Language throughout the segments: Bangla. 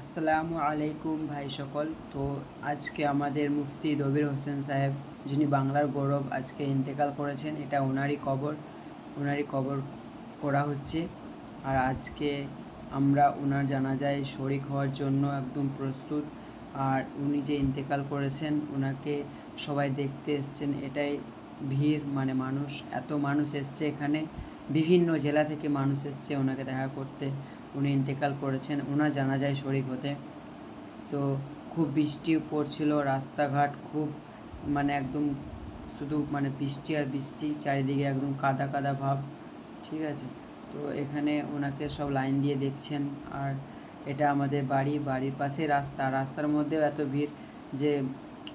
আসসালামু আলাইকুম ভাই সকল। তো আজকে আমাদের মুফতি দবির হোসেন সাহেব, যিনি বাংলার গৌরব আজকে ইন্তেকাল করেছেন, এটা ওনারই কবর। ওনারই কবর করা হচ্ছে। আর আজকে আমরা ওনার জানাজায় শরিক হওয়ার জন্য একদম প্রস্তুত। আর উনি যে ইন্তেকাল করেছেন, ওনাকে সবাই দেখতে এসছেন। এটাই ভিড় মানে মানুষ, এত মানুষ এসছে এখানে। বিভিন্ন জেলা থেকে মানুষ এসছে ওনাকে দেখা করতে। উনি ইন্তেকাল করেছেন ওনার জানাজায় শরিক হতে। তো খুব বৃষ্টি পড়ছিল, রাস্তাঘাট খুব মানে একদম শুধু মানে বৃষ্টি আর বৃষ্টি, চারিদিকে একদম কাদা কাদা ভাব, ঠিক আছে? তো এখানে ওনাকে সব লাইন দিয়ে দেখছেন, আর এটা আমাদের বাড়ি, বাড়ির পাশে রাস্তা। রাস্তার মধ্যেও এত ভিড় যে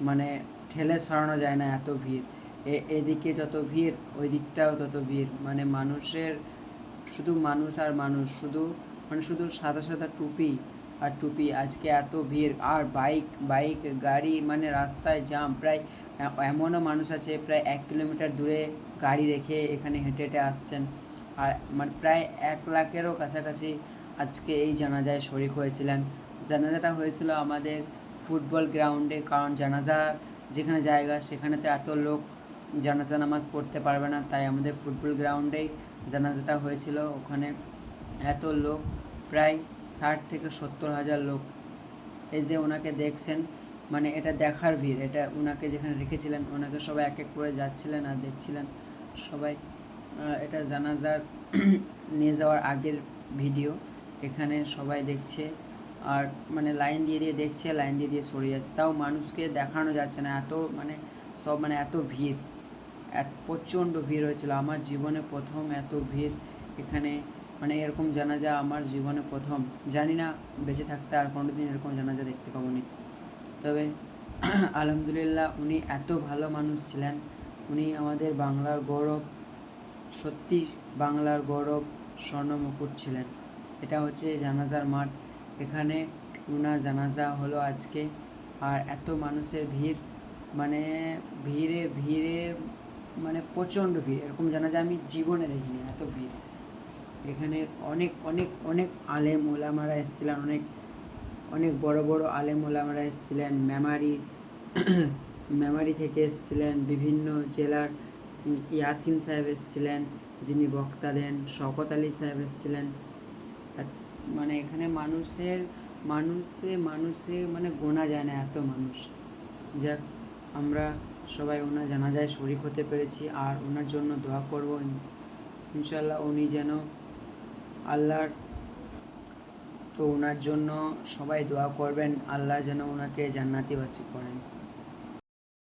মানে ঠেলে সরানো যায় না এত ভিড়। এ- এদিকে যত ভিড়, ওই দিকটাও তত ভিড়। মানে মানুষের, শুধু মানুষ আর মানুষ, শুধু মানে শুধু সাদা সাদা টুপি আর টুপি। আজকে এত ভিড়। আর বাইক বাইক, গাড়ি মানে রাস্তায় জাম প্রায় এমনও মানুষ আছে প্রায় এক কিলোমিটার দূরে গাড়ি রেখে এখানে হেঁটে হেঁটে আসছেন। আর মানে প্রায় এক লাখেরও কাছাকাছি আজকে এই জানাজায় শরিক হয়েছিলেন। জানাজাটা হয়েছিল আমাদের ফুটবল গ্রাউন্ডে। কারণ জানাজা যেখানে জায়গা, সেখানেতে এত লোক জানাজা নামাজ পড়তে পারবে না। তাই আমাদের ফুটবল গ্রাউন্ডেই জানাজাটা হয়েছিল। ওখানে এত লোক, প্রায় ষাট থেকে সত্তর হাজার লোক। এই যে ওনাকে দেখছেন মানে এটা দেখার ভিড়, এটা ওনাকে যেখানে রেখেছিলেন, ওনাকে সবাই এক এক করে যাচ্ছিলেন আর দেখছিলেন। সবাই এটা জানাজার নিয়ে যাওয়ার আগের ভিডিও, এখানে সবাই দেখছে। আর মানে লাইন দিয়ে দিয়ে দেখছে, লাইন দিয়ে দিয়ে সরে যাচ্ছে। তাও মানুষকে দেখানো যাচ্ছে না, এত মানে সব মানে এত ভিড়। এক প্রচণ্ড ভিড় হয়েছিল। আমার জীবনে প্রথম এত ভিড় এখানে মানে এরকম জানাজা আমার জীবনে প্রথম। জানি না, বেঁচে থাকতে আর কোনো দিন এরকম জানাজা দেখতে পাবো নি তবে আলহামদুলিল্লাহ উনি এত ভালো মানুষ ছিলেন। উনি আমাদের বাংলার গৌরব, সত্যি বাংলার গৌরব স্বর্ণ মুকুট ছিলেন। এটা হচ্ছে জানাজার মাঠ। এখানে উনার জানাজা হলো আজকে। আর এত মানুষের ভিড় মানে ভিড়ে ভিড়ে মানে প্রচণ্ড ভিড়। এরকম জানাজা আমি জীবনে দেখিনি, এত ভিড়। এখানে অনেক অনেক অনেক আলেম ওলামারা এসেছিলেন, অনেক অনেক বড় বড় আলেম ওলামারা এসেছিলেন, মেমারি মেমারি থেকে এসেছিলেন, বিভিন্ন জেলার ইয়াসিন সাহেব এসেছিলেন, যিনি বক্তা দেন শকত আলী সাহেব এসেছিলেন। মানে এখানে মানুষের, মানুষে মানুষে মানে গোনা যায় না এত মানুষ। যাক, আমরা সবাই ওনার জানাজায় শরিক হতে পেরেছি, আর ওনার জন্য দোয়া করব। ইনশাল্লাহ উনি যেন আল্লাহর তো ওনার জন্য সবাই দোয়া করবেন আল্লাহ যেন ওনাকে জান্নাতিবাসী করেন।